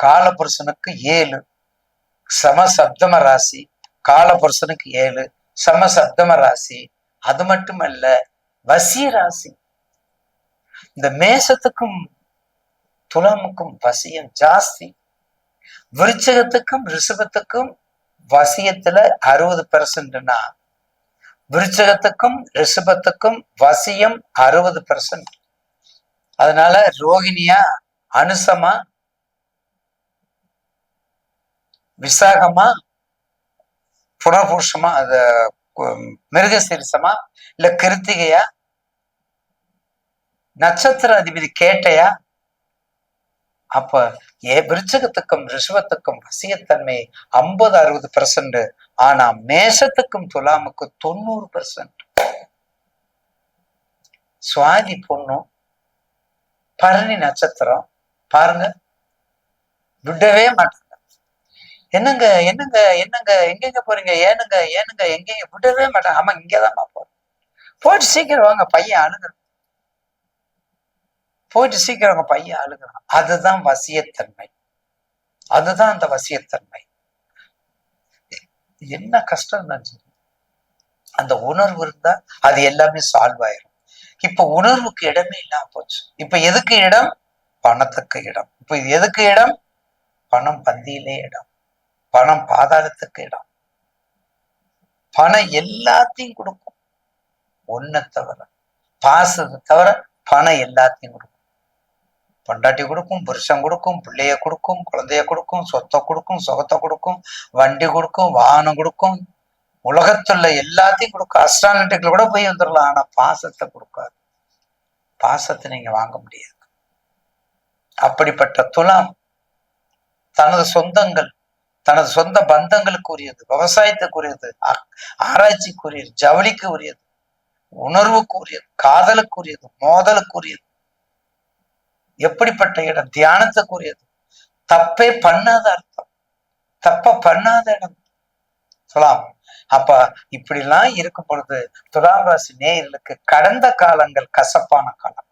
காலபுருஷனுக்கு ஏழு. சம சப்தம ராசி காலபுருஷனுக்கு ஏழு. சம சப்தம ராசி அது மட்டுமல்ல வசி ராசி. இந்த மேசத்துக்கும் துலாமுக்கும் வசியம் ஜாஸ்தி. விருச்சகத்துக்கும் ரிஷபத்துக்கும் வசியத்துல அறுபது பெர்சன்ட்னா விருச்சகத்துக்கும் ரிஷபத்துக்கும் வசியம் அறுபது பெர்சன்ட் அதனால ரோகிணியா அனுசமா விசாகமா புனர்பூஷமா அது மிருகசீரிசமா இல்ல கிருத்திகையா நட்சத்திர அதிபதி கேட்டையா? அப்ப ஏ விருச்சகத்துக்கும் ரிஷபத்துக்கும் வசியத்தன்மை ஐம்பது அறுபது பெர்சன்ட் ஆனா மேஷத்துக்கும் துலாமுக்கு தொண்ணூறு பெர்சன்ட் சுவாதி பொண்ணும் பரணி நட்சத்திரம் பாருங்க விடவே மாட்டேன் என்னங்க என்னங்க என்னங்க எங்கெங்க போறீங்க? ஏனுங்க ஏனுங்க எங்கெங்க? விடவே மாட்டாங்க ஆமா இங்கதாம்மா போறோம் போயிட்டு சீக்கிரம் வாங்க பையன் அழுகுறான். போயிட்டு சீக்கிரம் வாங்க பையன் அழுகுறான். அதுதான் வசியத்தன்மை. அதுதான் அந்த வசியத்தன்மை. என்ன கஷ்டம் தான் அந்த உணர்வு இருந்தா அது எல்லாமே சால்வ் ஆயிரும். இப்ப உணர்வுக்கு இடமே இல்லாம போச்சு. இப்ப எதுக்கு இடம்? பணத்துக்கு இடம். இப்ப எதுக்கு இடம்? பணம் பந்தியிலே இடம். பணம் பாதாளத்துக்கு இடம். பணம் எல்லாத்தையும் கொடுக்கும். ஒன்ன தவிர பாசத்தை தவிர பணம் எல்லாத்தையும் கொடுக்கும். பொண்டாட்டி கொடுக்கும் புருஷன் கொடுக்கும் பிள்ளைய கொடுக்கும் குழந்தைய கொடுக்கும் சொத்தை கொடுக்கும் சுகத்தை கொடுக்கும் வண்டி கொடுக்கும் வாகனம் கொடுக்கும். உலகத்துள்ள எல்லாத்தையும் கொடுக்கும். அஸ்ட்ரானட்டிக்ல கூட போய் வந்துடலாம் ஆனா பாசத்தை கொடுக்காது. பாசத்தை நீங்க வாங்க முடியாது. அப்படிப்பட்ட துலாம் தனது சொந்தங்கள் தனது சொந்த பந்தங்களுக்கு உரியது விவசாயத்துக்கு உரியது ஆராய்ச்சிக்கு உரியது ஜவுளிக்கு உரியது உணர்வுக்கு உரியது காதலுக்கு உரியது மோதலுக்கு உரியது எப்படிப்பட்ட இடம் தியானத்துக்கு உரியது தப்பே பண்ணாத அர்த்தம். தப்ப பண்ணாத இடம். சொல்லலாம் அப்ப இப்படிலாம் இருக்கும் பொழுது துலாம் ராசி நேயர்களுக்கு கடந்த காலங்கள் கசப்பான காலம்.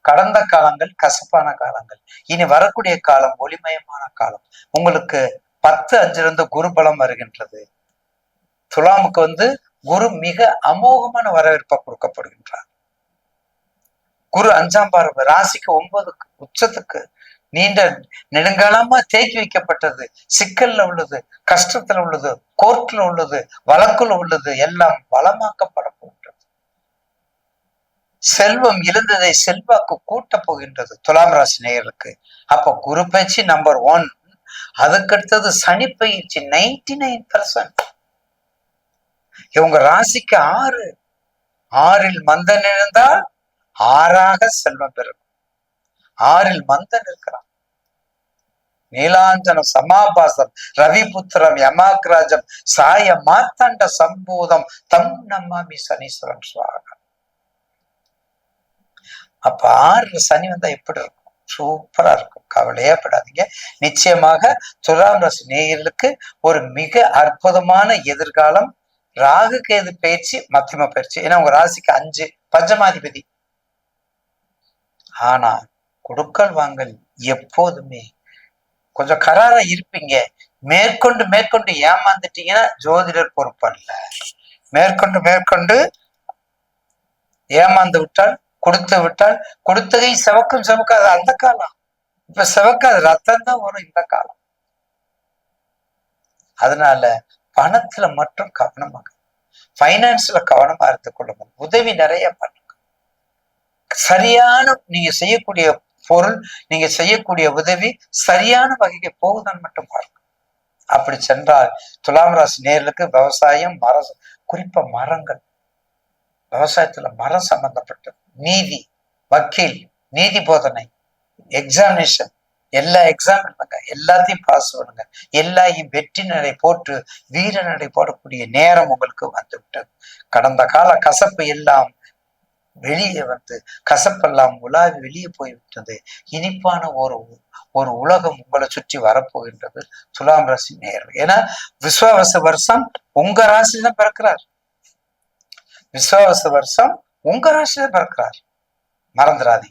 கடந்த காலங்கள் கசப்பான காலங்கள். இனி வரக்கூடிய காலம் ஒளிமயமான காலம். உங்களுக்கு பத்து அஞ்சிலிருந்து குரு பலம் வருகின்றது. துலாமுக்கு வந்து குரு மிக அமோகமான வரவேற்பா கொடுக்கப்படுகின்றார். குரு அஞ்சாம் பார்வை ராசிக்கு ஒன்பதுக்கு உச்சத்துக்கு நீண்ட நெடுங்காலமா தேக்கி வைக்கப்பட்டது. சிக்கல்ல உள்ளது கஷ்டத்துல உள்ளது கோர்ட்ல உள்ளது வழக்குல உள்ளது எல்லாம் வளமாக்கப்பட போகின்றது. செல்வம் இழந்ததை செல்வாக்கு கூட்ட போகின்றது துலாம் ராசி நேயர்களுக்கு. அப்ப குரு பயிற்சி நம்பர் ஒன் அதுக்கடுத்தது சனி பயிற்சி நைன்டி நைன் பர்சன்ட் இவங்க ராசிக்கு ஆறு. ஆறில் மந்தன் இருந்தால் ஆறாக செல்வம் பெறும். ஆறில் மந்தன் இருக்கிறான். நீலாஞ்சனம் சமாபாசம் ரவிபுத்திரம் யமாக்ராஜம் சாய மாத்தாண்ட சம்பூதம் தம் நம்மாமி சனீஸ்வரன் சுவாகம் அப்ப ஆறு சனி வந்தா எப்படி இருக்கும்? சூப்பரா இருக்கும். கவலையே படாதீங்க நிச்சயமாக துலாம் ராசி நேயர்களுக்கு ஒரு மிக அற்புதமான எதிர்காலம். ராகு கேது பயிற்சி மத்தியம பயிற்சி. ஏன்னா உங்க ராசிக்கு அஞ்சு பஞ்சமாதிபதி. ஆனா கொடுக்கல் வாங்கல் எப்போதுமே கொஞ்சம் கராரா இருப்பீங்க. மேற்கொண்டு மேற்கொண்டு ஏமாந்துட்டீங்கன்னா ஜோதிடர் பொறுப்பல்ல மேற்கொண்டு மேற்கொண்டு ஏமாந்து விட்டால் கொடுத்து விட்டால் கொடுத்ததை செவக்கும் செவக்காது. அந்த காலம். இப்ப செவக்காது ரத்தம் தான் வரும் இந்த காலம். அதனால பணத்துல மட்டும் கவனமாக பைனான்ஸ்ல கவனமா இருந்து கொள்ளுங்க உதவி நிறைய பண்ணுங்க. சரியான நீங்க செய்யக்கூடிய பொருள் நீங்க செய்யக்கூடிய உதவி சரியான வகைக்கு போகுதான் மட்டும் பாருங்க. அப்படி சென்றால் துலாம் ராசி நேர்களுக்கு விவசாயம் மர குறிப்பா மரங்கள் விவசாயத்துல மரம் சம்பந்தப்பட்டது. நீதி வக்கீல் நீதி போதனை. எக்ஸாமினேஷன் எல்லா எக்ஸாம் பண்ணுங்க எல்லாத்தையும் பாஸ் பண்ணுங்க. எல்லாத்தையும் வெற்றி நடை போட்டு வீர நடை போடக்கூடிய நேரம் உங்களுக்கு வந்து விட்டது கடந்த கால கசப்பு எல்லாம் வெளியே வந்து கசப்பெல்லாம் உலாவி வெளியே போய்விட்டது. இனிப்பான ஒரு ஒரு உலகம் உங்களை சுற்றி வரப்போகின்றது. துலாம் ராசி நேரம் ஏன்னா விஸ்வாவச வருஷம் உங்க ராசி தான் பிறக்கிறார். விஸ்வாவச வருஷம் உங்க ராசி தான் பிறக்கிறார். மறந்துடாதீங்க.